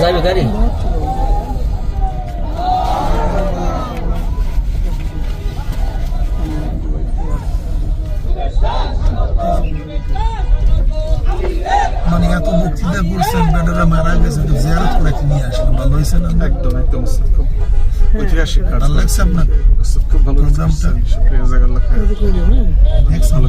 যাবে গাড়ি? মানে এত বক্তৃতা করছেন বেটারা মারা গেছে তো জিয়ারত করে নিয়ে আসলাম ভালো হয়েছে না? একদম একদম উস্তাদ খুব ঐতিহাসিক কাজ। ভালো লাগছে আপনার? উস্তাদ খুব ভালো প্রোগ্রামটা? করছেন শুক্রিয়া জাজাকাল্লাহ খায়ের। দেখছেন ভালো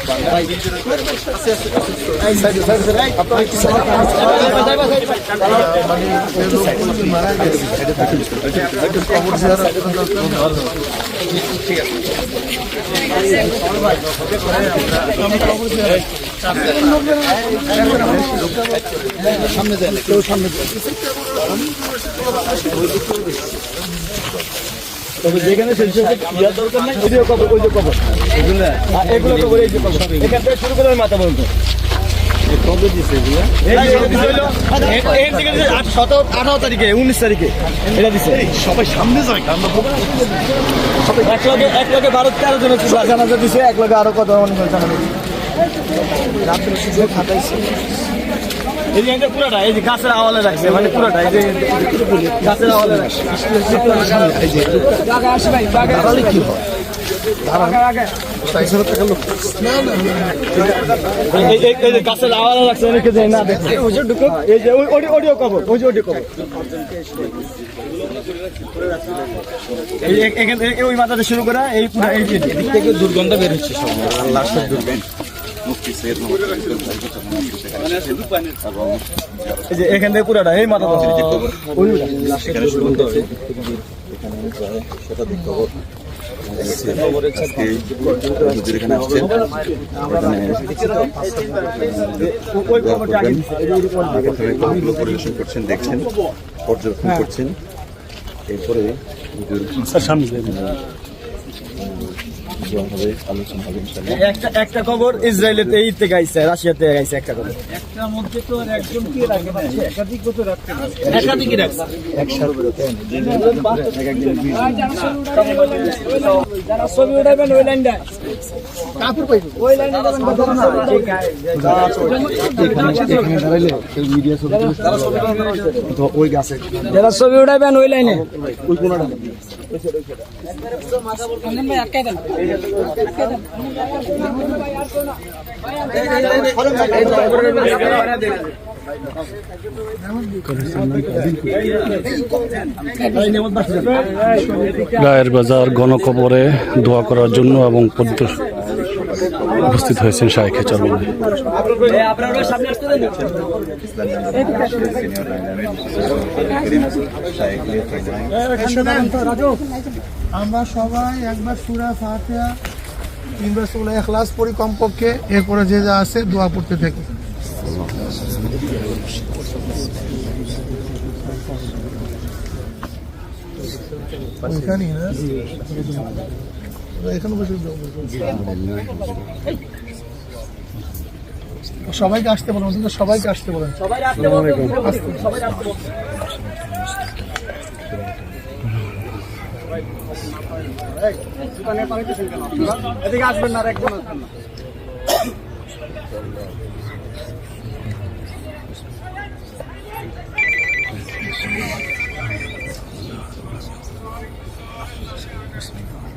কাজ ভাই আমাদের আসতে দেন যেখানে শেষে ইয়ার দরকার নাই ওই যে কবর ওই যে কবর এগুলো এগুলো কবর এই যে কবর। এখান থেকে শুরু করে মাথা পর্যন্ত। কবে দিছে এগুলো? আঠারো তারিখে উনিশ তারিখে এটা দিছে। সবাই সামনে যায় এক লগে এক লগে বারো তেরো জন জানাজা দিছে এক লগে আরও কত অনেক জানাজা খাতাইছে এই যে পুরাটা এই যে গাছের আওয়ালে রাখছে মানে পুরাটা এই যে গাছের আওয়ালে রাখছে। কি হয়? গাছের আওয়ালে অনেকে যায় না এই যে ওই অডিও অডিও কবর ওই যে অডিও কবর এই যে এখান থেকে ওই মাথাতে শুরু করা এই থেকে দুর্গন্ধ বের হচ্ছে সব। লাস্টের দুর্গন্ধ। এই যে এখান থেকে পুরাটা এই মাথা কবিগুলো পরিবেশন করছেন দেখছেন পর্যবেক্ষণ করছেন এরপরে হবে আলোচনা হবে ইনশাআল্লাহ? একটা একটা খবর ইসরায়েলের এই থেকে আইছে রাশিয়া থেকে আইছে একটা খবর। একাধিক রাখছে। যারা ছবি উঠাবেন ওই লাইনটা। ওই লাইনটা। যারা ছবি উঠাবেন ওই লাইনে। ওই কোনটা। গায়ের বাজার গণকবরে দোয়া করার জন্য এবং উপস্থিত হয়েছেন শাহেখে চরমনে আমরা সবাই একবার সুরা ফাতিহা তিনবার সুরা এখলাস পড়ি কমপক্ষে এরপরে যে যা আছে দোয়া পড়তে থাকি। ওইখানেই না? এখানে সবাইকে আসতে বলেন ওদের সবাইকে আসতে বলেন Thank you.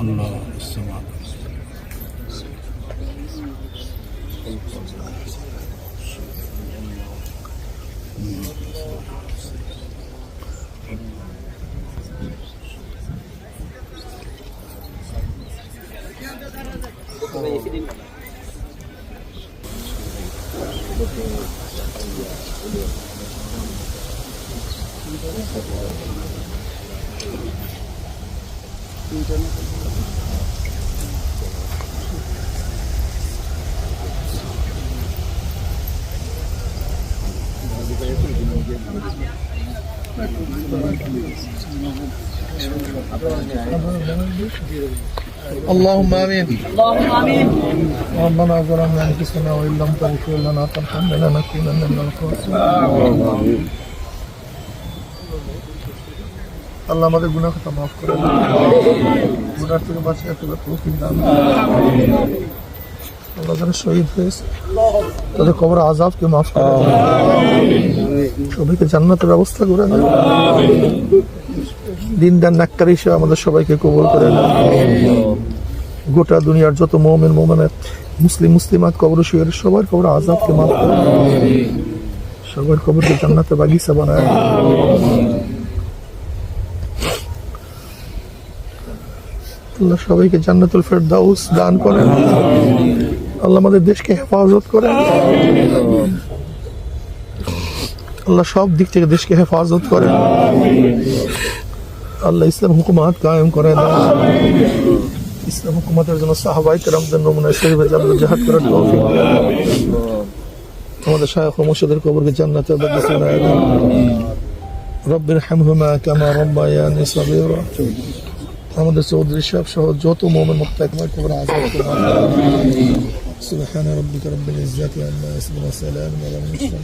اللهم السماء Mm-hmm. اللهم امين اللهم امين ربنا ظلمنا انفسنا وان لم تغفر لنا وترحمنا لنكونن من الخاسرين আল্লাহ আমাদের গুনাহ কথা মাফ করে গুনাহ থেকে বাঁচিয়ে তোলা তৌফিক দান করুন। আল্লাহ যারা শহীদ হয়েছে তাদের কবর আজাবকে মাফ করে দেন। সবাইকে জান্নাতের ব্যবস্থা করে দেন দিন দান নাক্কার হিসেবে আমাদের সবাইকে কবল করে গোটা দুনিয়ার যত মোমেন মোমেনাত মুসলিম, মুসলিমাত কবর শুয়ের সবার কবর আজাবকে মাফ করে সবার কবরকে জান্নাতে বাগিচা বানায় আল্লাহ সবাইকে জান্নাতুল ফেরদাউস দান করেন। আল্লাহ আমাদের দেশকে হেফাজত করেন। আল্লাহ সব দিক থেকে দেশকে হেফাজত করেন। আল্লাহ ইসলাম হুকুমাত কায়েম করে দেন ইসলাম হুকুমাতের জন্য সাহাবাই কেরামদের নমুনা শরীফে যাদের জাহাদ করার তৌফিক দেন। আমাদের শায়খ ও মুর্শিদের কবরকে জান্নাতে বাগিচা বানায় দেন রব্বির হামহুমা কামা রব্বায়ানি সাগীরা আমাদের চৌধুরী সাহেব সহ যত মোমেন মুক্তাকমার কবর আজাদ করুন سبحان ربك رب العزة عما يصفون وسلام على المرسلين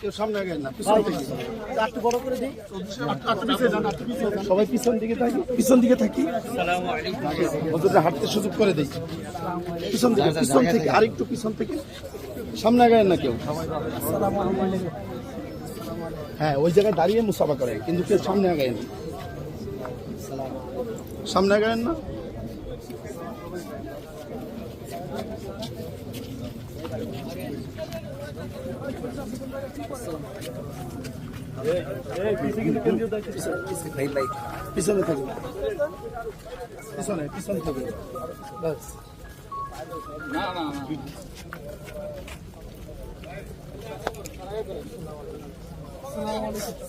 কেউ সামনে না পিছন থেকে। একটু বড় করে দিই। সবাই পিছন দিকে থাকি পিছন দিকে থাকি। হাঁটতে সুযোগ করে দিই। পিছন দিকে পিছন থেকে আরেকটু পিছন থেকে। সামনে না কেউ। হ্যাঁ ওই জায়গায় দাঁড়িয়ে মুসাফা করে কিন্তু কেউ সামনে আগায়েন না। সামনে আগায়েন না? পিছনে থাকবে পিছনে পিছনে থাকবে বাস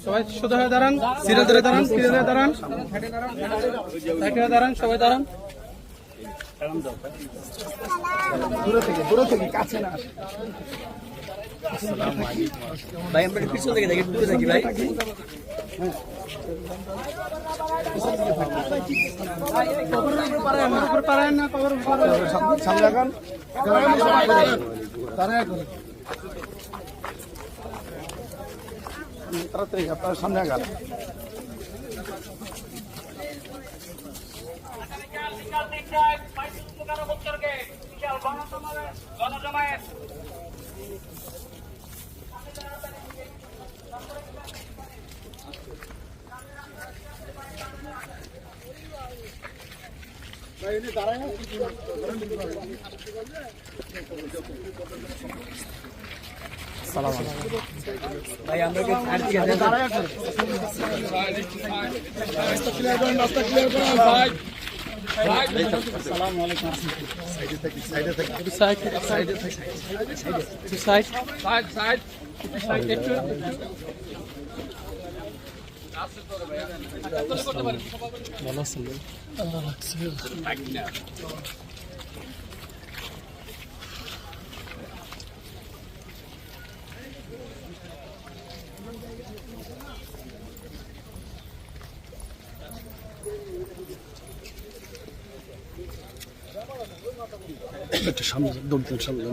সবাই সোজা হয়ে দাঁড়ান সিরিয়াল ধরে দাঁড়ান সিরিয়াল ধরে দাঁড়ান সাইডে হয়ে দাঁড়ান, সবাই দাঁড়ান দূরে থেকে দূরে থেকে, কাছে না। ভাই আমরা পিছন থেকে দেখি দূরে থাকি ভাই। সামনে- আগান তাড়াতাড়ি আপনার সামনে আগান ভাই আমরা কি আর কি আছে side side side side side একটু। একটু সামনে দৌড় দিন সামনে